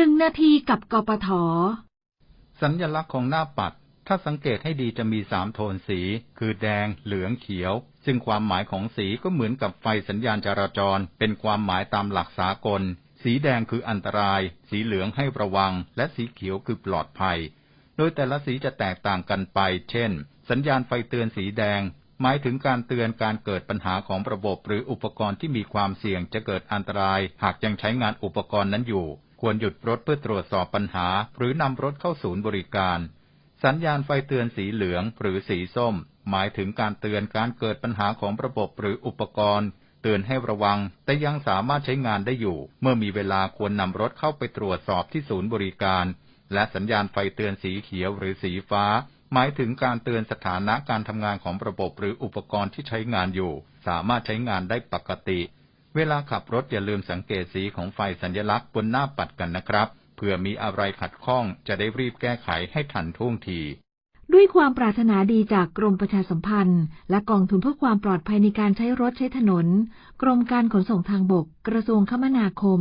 หนึ่งนาทีกับกปท สัญญลักษณ์ของหน้าปัด ถ้าสังเกตให้ดีจะมีสามโทนสี คือแดง เหลืองเขียว ซึ่งความหมายของสีก็เหมือนกับไฟสัญญาณจราจร เป็นความหมายตามหลักสากล สีแดงคืออันตราย สีเหลืองให้ระวัง และสีเขียวคือปลอดภัย โดยแต่ละสีจะแตกต่างกันไป เช่น สัญญาณไฟเตือนสีแดง หมายถึงการเตือนการเกิดปัญหาของระบบหรืออุปกรณ์ที่มีความเสี่ยงจะเกิดอันตราย หากยังใช้งานอุปกรณ์นั้นอยู่ ควรหยุดรถเพื่อตรวจสอบปัญหา หรือนำรถเข้าศูนย์บริการ สัญญาณไฟเตือนสีเหลืองหรือสีส้ม หมายถึงการเตือนการเกิดปัญหาของระบบหรืออุปกรณ์ เตือนให้ระวัง แต่ยังสามารถใช้งานได้อยู่ เมื่อมีเวลาควรนำรถเข้าไปตรวจสอบที่ศูนย์บริการ และสัญญาณไฟเตือนสีเขียวหรือสีฟ้า หมายถึงการเตือนสถานะการทำงานของระบบหรืออุปกรณ์ที่ใช้งานอยู่ สามารถใช้งานได้ปกติ เวลาขับรถอย่าลืมสังเกตสีของไฟสัญลักษณ์บนหน้าปัดกันนะครับเพื่อมีอะไรขัดข้องจะได้รีบแก้ไขให้ทันท่วงที ด้วยความปรารถนาดีจากกรมประชาสัมพันธ์ และกองทุนเพื่อความปลอดภัยในการใช้รถใช้ถนน กรมการขนส่งทางบก กระทรวงคมนาคม